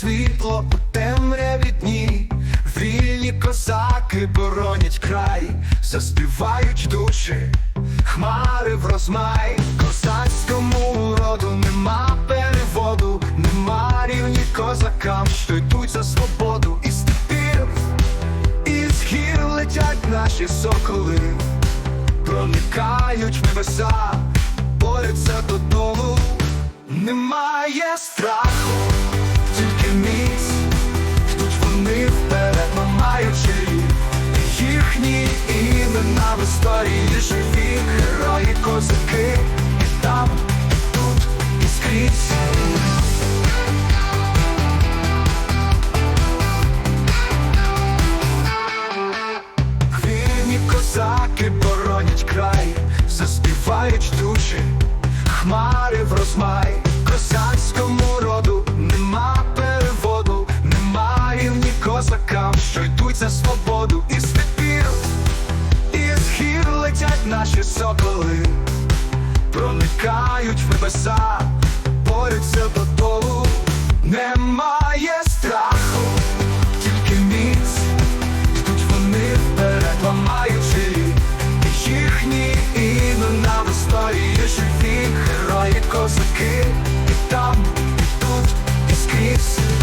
світло у темряві дні, вільні козаки боронять край, заспівають душі, хмари в розмай, козацькому роду нема переводу, нема рівні козакам, що йдуть за свободу. І степів, із гір летять наші соколи, проникають в небеса, борються додолу, немає страху, в історії. Живі, герої, козаки, і там, і тут, і скрізь. Вільні козаки боронять край, заспівають душі, хмари в розмай, наші соколи, проникають в небеса, борються до додолу, немає страху, тільки міць, тут вони вперед, ламаючи І їхні імена в історії живі, герої, козаки, і там, і тут, і скрізь.